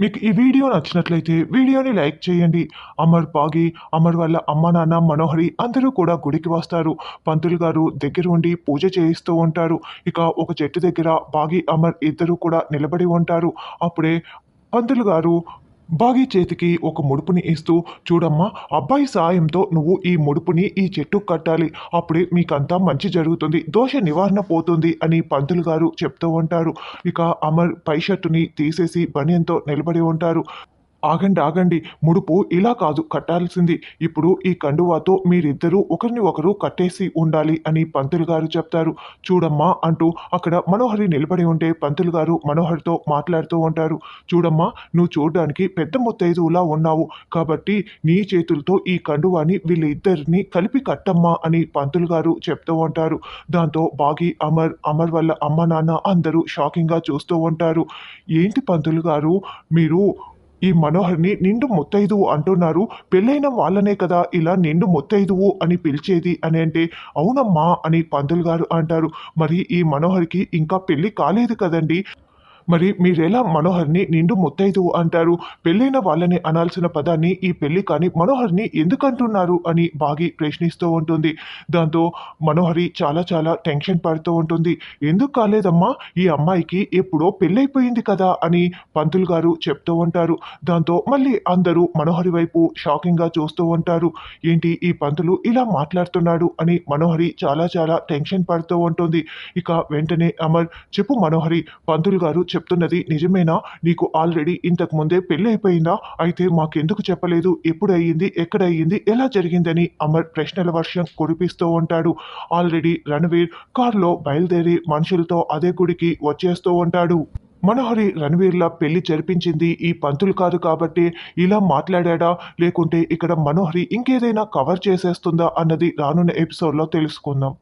మీకు ఈ వీడియో నచ్చినట్లయితే వీడియోని లైక్ చేయండి. అమర్ బాగి అమర్ వాళ్ళ అమ్మ నాన్న మనోహరి అందరూ కూడా గుడికి వస్తారు. పంతులు గారు దగ్గర ఉండి పూజ చేయిస్తూ ఉంటారు. ఇక ఒక చెట్టు దగ్గర బాగి అమర్ ఇద్దరు కూడా నిలబడి ఉంటారు. అప్పుడే పంతులు గారు బాగి చేతికి ఒక ముడుపుని ఇస్తూ చూడమ్మా అబ్బాయి సాయంతో నువ్వు ఈ ముడుపుని ఈ చెట్టు కట్టాలి. అప్పుడే మీకంతా మంచి జరుగుతుంది. దోష నివారణ పోతుంది అని పంతులు గారు చెప్తూ ఉంటారు. ఇక అమర్ పై షర్టుని తీసేసి బనియంతో నిలబడి ఉంటారు. ఆగండి ఆగండి. ముడుపు ఇలా కాదు కట్టాల్సింది. ఇప్పుడు ఈ కండువాతో మీరిద్దరూ ఒకరిని ఒకరు కట్టేసి ఉండాలి అని పంతులు గారు చెప్తారు. చూడమ్మా అంటూ అక్కడ మనోహరి నిలబడి ఉంటే పంతులు గారు మనోహరితో మాట్లాడుతూ ఉంటారు. చూడమ్మా నువ్వు చూడడానికి పెద్ద ముత్తైదువులా ఉన్నావు. కాబట్టి నీ చేతులతో ఈ కండువాని వీళ్ళిద్దరిని కలిపి కట్టమ్మా అని పంతులు గారు చెప్తూ ఉంటారు. దాంతో బాగి అమర్ అమర్ వల్ల అమ్మ నాన్న అందరూ షాకింగ్గా చూస్తూ ఉంటారు. ఏంటి పంతులు గారు మీరు ఈ మనోహర్ని నిండు ముత్తైదువు అంటున్నారు. పెళ్ళైన వాళ్ళనే కదా ఇలా నిండు ముత్తైదువు అని పిలిచేది అని అంటే అవునమ్మా అని పంతులు గారు అంటారు. మరి ఈ మనోహర్కి ఇంకా పెళ్ళి కాలేదు కదండి. మరి మీరెలా మనోహర్ని నిండు ముత్తైదు అంటారు? పెళ్ళైన వాళ్ళని అనాల్సిన పదాన్ని ఈ పెళ్ళి కాని మనోహర్ని ఎందుకంటున్నారు అని బాగి ప్రశ్నిస్తూ ఉంటుంది. దాంతో మనోహరి చాలా చాలా టెన్షన్ పడుతూ ఉంటుంది. ఎందుకు కాలేదమ్మా? ఈ అమ్మాయికి ఎప్పుడో పెళ్ళైపోయింది కదా అని పంతులు గారు చెప్తూ ఉంటారు. దాంతో మళ్ళీ అందరూ మనోహరి వైపు షాకింగ్గా చూస్తూ ఉంటారు. ఏంటి ఈ పంతులు ఇలా మాట్లాడుతున్నాడు అని మనోహరి చాలా చాలా టెన్షన్ పడుతూ ఉంటుంది. ఇక వెంటనే అమర్ చెప్పు మనోహరి పంతులు గారు చెప్తున్నది నిజమేనా? నీకు ఆల్రెడీ ఇంతకు ముందే పెళ్ళి అయిపోయిందా అయితే మాకెందుకు చెప్పలేదు? ఎప్పుడు అయ్యింది ఎక్కడ అయ్యింది ఎలా జరిగిందని అమర్ ప్రశ్నల వర్షం కురిపిస్తూ ఉంటాడు. ఆల్రెడీ రణవీర్ కారులో బయలుదేరి మనుషులతో అదే గుడికి వచ్చేస్తూ ఉంటాడు. మనోహరి రణవీర్ల పెళ్ళి జరిపించింది ఈ పంతులు కాదు కాబట్టి ఇలా మాట్లాడా లేకుంటే ఇక్కడ మనోహరి ఇంకేదైనా కవర్ చేసేస్తుందా అన్నది రానున్న ఎపిసోడ్లో తెలుసుకుందాం.